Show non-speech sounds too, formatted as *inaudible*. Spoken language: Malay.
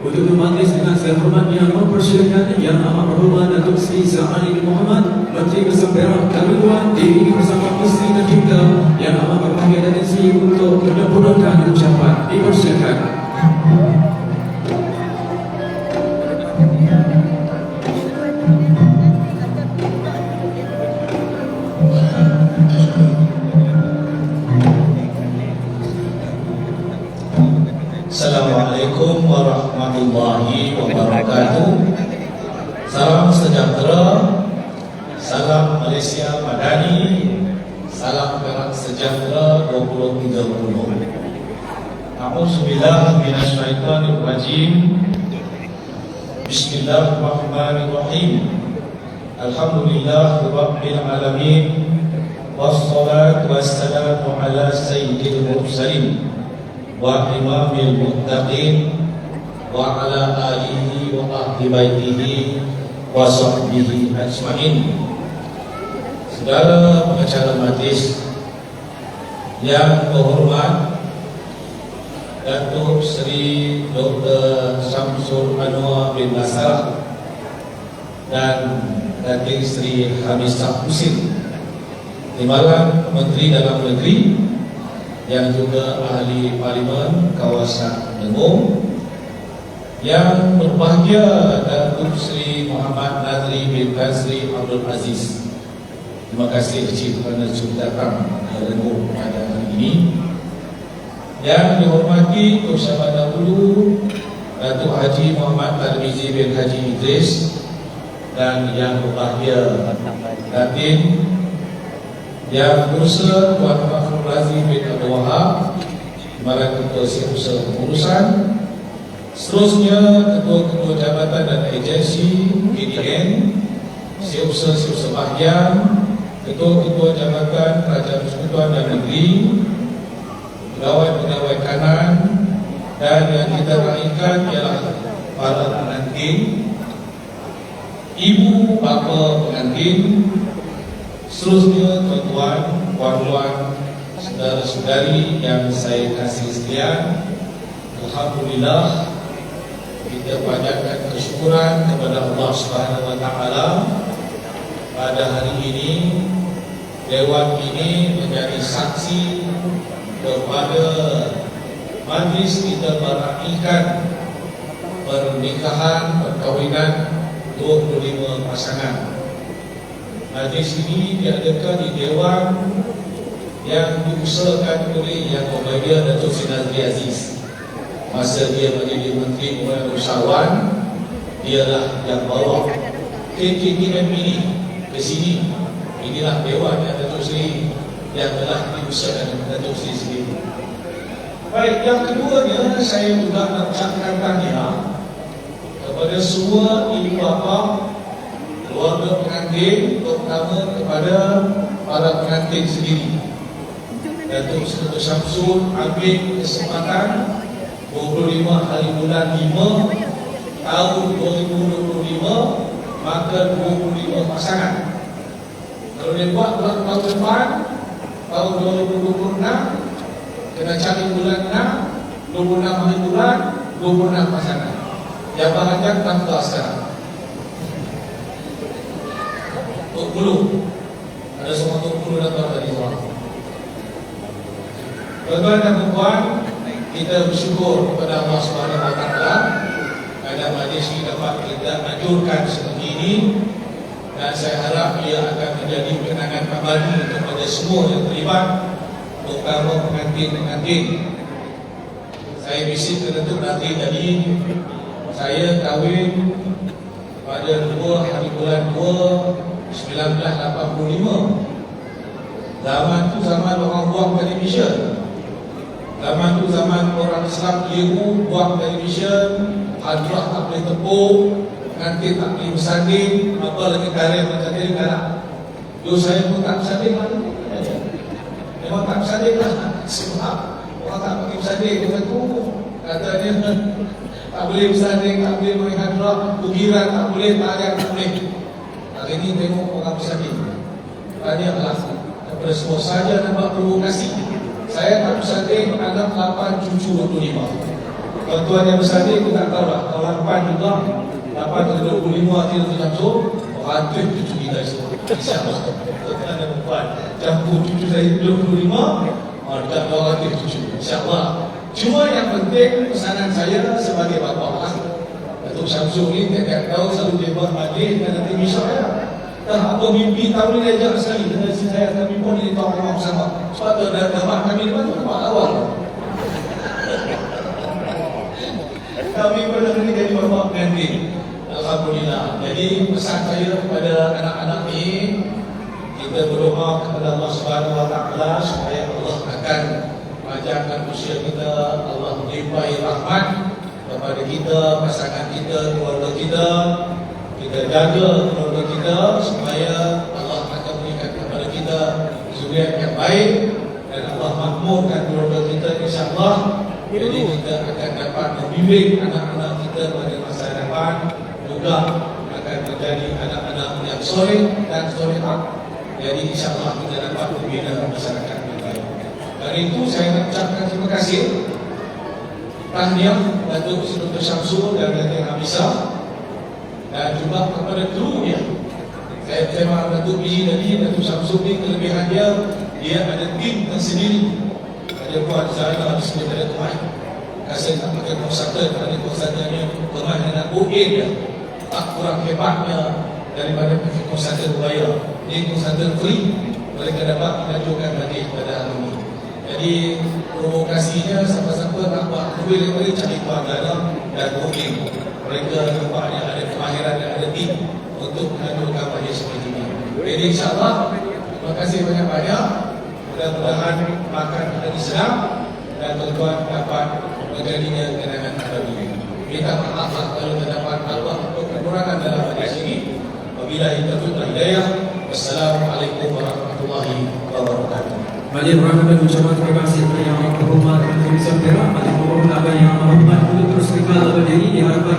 Untuk majlis dengan sehormat yang mempersilakan Yang amat berhormat Datuk Seri Sa'ali bin Muhammad Menteri Besar Perak Keluar diri bersama isteri dan juga Yang amat berbahagia dan isi untuk menyempurnakan ucapan Dipersilakan Assalamualaikum warahmatullahi wabarakatuh. Salam sejahtera, salam Malaysia Madani, salam Perak sejahtera 2030. A'udzubillah minasyaitonir rajim. Bismillahirrahmanirrahim. Alhamdulillah rabbil alamin. Wassalatu wassalamu ala sayyidil mursalin wa imamil muttaqin wa ala alihi wa ahli baitihi wa sahbihi ajma'in Saudara pengacara majlis yang berhormat Datuk Seri Dr. Syamsul Anwar bin Nasar dan Datuk Seri Hamis Husin Timbalan Menteri Dalam Negeri yang juga ahli parlimen kawasan Dengung yang berbahagia Datuk Seri Muhammad Nadri bin Tan Sri Abdul Aziz. Terima kasih kecil kerana sudah datang ke Dengung pada hari ini. Yang dihormati Tuk Syabat dahulu Datuk Haji Muhammad Tarmizi bin Haji Idris dan yang berbahagia Datin yang berusaha Mahfud Razi bin Abdul Wahab Kemarin Ketua Siusaha Pengurusan Seterusnya Ketua-Ketua Jabatan dan Agensi PDN Siusaha-Siusaha Bahagian Ketua-Ketua Jabatan Kerajaan Persekutuan dan Negeri Pegawai-pegawai kanan Dan yang kita raihkan ialah Para pengantin Ibu bapa pengantin Seterusnya tuan-tuan, puan-puan, saudara-saudari yang saya kasih sekalian Alhamdulillah kita panjatkan kesyukuran kepada Allah Subhanahu Wa Taala. Pada hari ini Dewan ini menjadi saksi kepada majlis kita meraihkan pernikahan, perkahwinan 25 pasangan Majlis ini diadakan di Dewan yang diusahakan oleh Yang Muhammadiyah Datuk Sri Nazri Aziz. Masa dia menjadi Menteri Pembangunan Usahawan Dialah yang bawa KKKM ini ke sini. Inilah Dewan yang Datuk Sri yang telah diusahakan Datuk Sri sendiri. Baik, yang keduanya saya juga nak ucapkan tanya kepada semua ibu bapa keluarga pengantin terutama kepada para pengantin sendiri. Datuk Seri Syamsul ambil kesempatan 25 hari bulan 5 tahun 2025 maka 25 pasangan. Kalau dia buat bulan tahun depan tahun 2026 kena cari bulan 6 26 hari bulan 26 pasangan. Yang bahagian tanpa sekarang Tok Bulu Ada semua Tok Bulu datang tadi tuan Tuan-tuan dan puan Kita bersyukur kepada Allah Taala Kerana majlis ini dapat kita anjurkan seperti ini Dan saya harap ia akan menjadi kenangan abadi kepada semua yang terlibat Terutama pengantin-pengantin. Saya bisik ke nanti tadi Saya kahwin pada 2 hari bulan 2 1985 Zaman tu zaman orang buang televisyen Zaman tu zaman orang Islam keliru buang televisyen Hadrah tak boleh tepuk Nanti tak boleh bersanding Apa lagi karya macam ni kan Dulu saya pun tak bersanding lah. Memang tak bersanding lah. Sebab orang tak boleh bersanding Dia tu katanya. *laughs* Tak boleh bersanding, tak boleh main hadrah tak boleh, tarian tak boleh Hari ini tengok orang bersalin Banyaklah Daripada semua saja nampak provokasi. Saya tak bersalin Anak 8 cucu 25 Tuan-tuan yang bersalin aku tak tahu lah. Kalau 8 juga 8 ke 25 hati tu langsung Ratus cucu kita semua. Tuan-tuan dan puan Campur cucu saya 25 ah, Dekat 200 cucu. InsyaAllah Cuma yang penting pesanan saya sebagai bapa lah. Datuk Syamsul ni tiap-tiap tahun selalu dia buat majlis dan nanti misal ya Dah apa mimpi tahun ni dia ajak sekali. Dan si saya kami pun ini tahu rumah bersama. Sebab tu dah dapat kami depan tu nampak awal. Kami pernah ini jadi bapak pengantin. Alhamdulillah. Jadi pesan saya kepada anak-anak ini Kita berdoa kepada Allah Subhanahu Wa Taala Supaya Allah akan Panjangkan usia kita Allah limpahi rahmat Kepada kita, pasangan kita, keluarga kita. Kita jaga kita Supaya Allah akan berikan kepada kita Zuriat yang baik Dan Allah makmurkan keluarga kita InsyaAllah jadi kita akan dapat membimbing anak-anak kita pada masa depan juga akan menjadi anak-anak yang soleh dan solehah. Jadi insyaAllah kita dapat membina masyarakat yang baik. Dari itu saya nak ucapkan terima kasih tahniah Datuk Sri Dr. Syamsul dan Datuk Hamisa dan juga kepada krunya. Saya terima Datuk Biji tadi, Datuk Syamsul ni kelebihan dia, dia ada tim tersendiri. Dia buat saya harus daripada Tuhan Kasih tak pakai konsultan Kerana konsultannya Tuhan yang nak OA dia. Tak kurang hebatnya Daripada pakai konsultan berbayar Ini konsultan free. Mereka dapat mengajukan lagi pada hari ini. Jadi provokasinya Siapa-siapa nak buat duit lagi Cari tuan dalam dan booking Mereka nampaknya ada kemahiran dan ada tim Untuk ini jadi, Insya insyaAllah. Terima kasih banyak-banyak. Mudah-mudahan makan kita di Islam Dan tuan-tuan dapat Menjadinya kenangan terlebih Minta maaf lah kalau terdapat Allah untuk kekurangan dalam hari ini. Bila kita tutup hidayah Wassalamualaikum warahmatullahi wabarakatuh. Majlis Perangkat dan Ucapan Terima kasih kepada yang berhormat Menteri Sampera Majlis Perangkat yang berhormat Untuk terus kekal dalam diri diharapkan